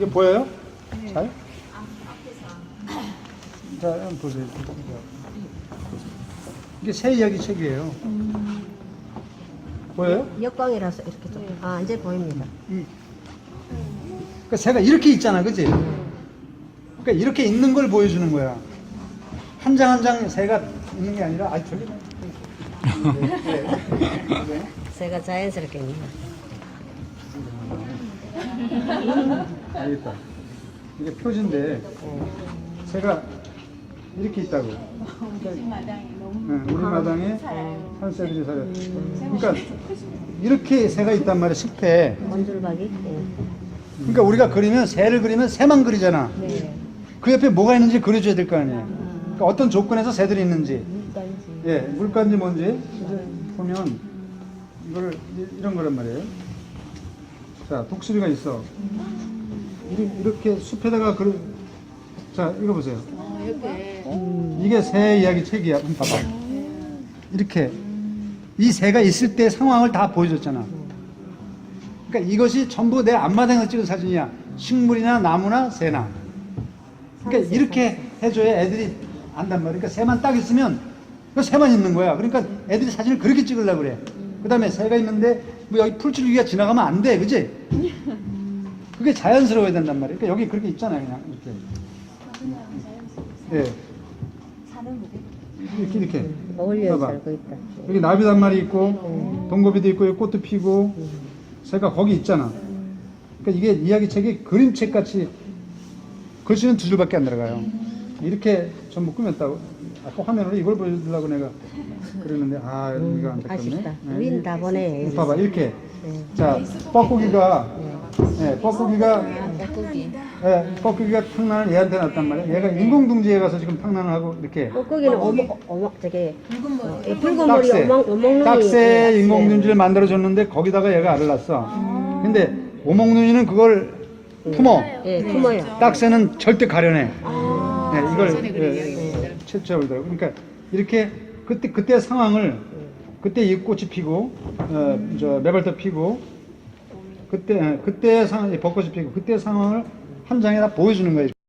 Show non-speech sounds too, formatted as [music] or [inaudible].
이게 보여요? 잘? 자, 한번 보세요. 이게 새 이야기 책이에요. 보여요? 역광이라서 이렇게 좀. 아, 이제 보입니다. 이, 그러니까 새가 이렇게 있잖아, 그치? 그러니까 이렇게 있는 걸 보여주는 거야. 한 장 한 장 새가 있는 게 아니라, 아, 저기. 네, 네, 네. 새가 자연스럽게 있는 거. [laughs] 알겠다. 이게 표지인데, 새가 이렇게 있다고. 네, 우리 마당에 산새들이 살아요. 그러니까 이렇게 새가 있단 말이야, 숲에. 원줄박이? 네. 그러니까 우리가 그리면 새를 그리면 새만 그리잖아. 네. 그 옆에 뭐가 있는지 그려줘야 될 거 아니에요. 그러니까 어떤 조건에서 새들이 있는지, 물단지. 예, 물가인지 뭔지 이제 보면 이걸 이- 이런 거란 말이에요. 자, 독수리가 있어. 이- 이렇게 숲에다가 그려. 자, 이거 보세요. 이게 새 이야기 책이야. 한번 봐봐. 이렇게 이 새가 있을 때 상황을 다 보여줬잖아. 그러니까 이것이 전부 내 앞마당에서 찍은 사진이야. 식물이나 나무나 새나. 그러니까 이렇게 해줘야 애들이 안단 말이야. 그러니까 새만 딱 있으면 그 새만 있는 거야. 그러니까 애들이 사진을 그렇게 찍으려고 그래. 그 다음에 새가 있는데 뭐 여기 풀줄기가 지나가면 안 돼. 그지? 그게 자연스러워야 된단 말이야. 그러니까 여기 그렇게 있잖아요. 그냥 이렇게. 예. 이렇게 이렇게. 어울려 봐봐. 살고 있다. 여기 한 마리 있고 동고비도 있고 여기 꽃도 피고 새가 거기 있잖아. 그러니까 이게 이야기책이 그림책 같이 글씨는 두 줄밖에 안 들어가요. 이렇게 전부 꾸몄다고. 아까 화면으로 이걸 보여주려고 내가 그랬는데 아 여기가 안 잡혔네. 아쉽다. 네, 우린 다 보내. 이거 봐봐 이렇게. 네. 자 뻐꾸기가 예, 뻐꾸기가. 예, 뻐꾸기가 탕난을 얘한테 놨단 말이야. 얘가 인공둥지에 가서 지금 탕난을 하고 이렇게 뻐꾸기는 어머, 어머, 저게 붉은 머리. 어, 이 붉은 머리 딱새, 어멍, 어멍눈이. 딱새 인공눈지를 만들어 줬는데 거기다가 얘가 알을 낳았어. 근데 오목눈이는 그걸 품어. 예, 품어요. 딱새는 절대 가려내. 네, 이걸 예, 채취하더라고. 그러니까 이렇게 그때 그때 상황을 그때 이 꽃이 피고 어, 저 매발도 피고 그때 예, 그때 상황 이 벚꽃이 피고 그때 상황을 한 장에 다 보여주는 거예요.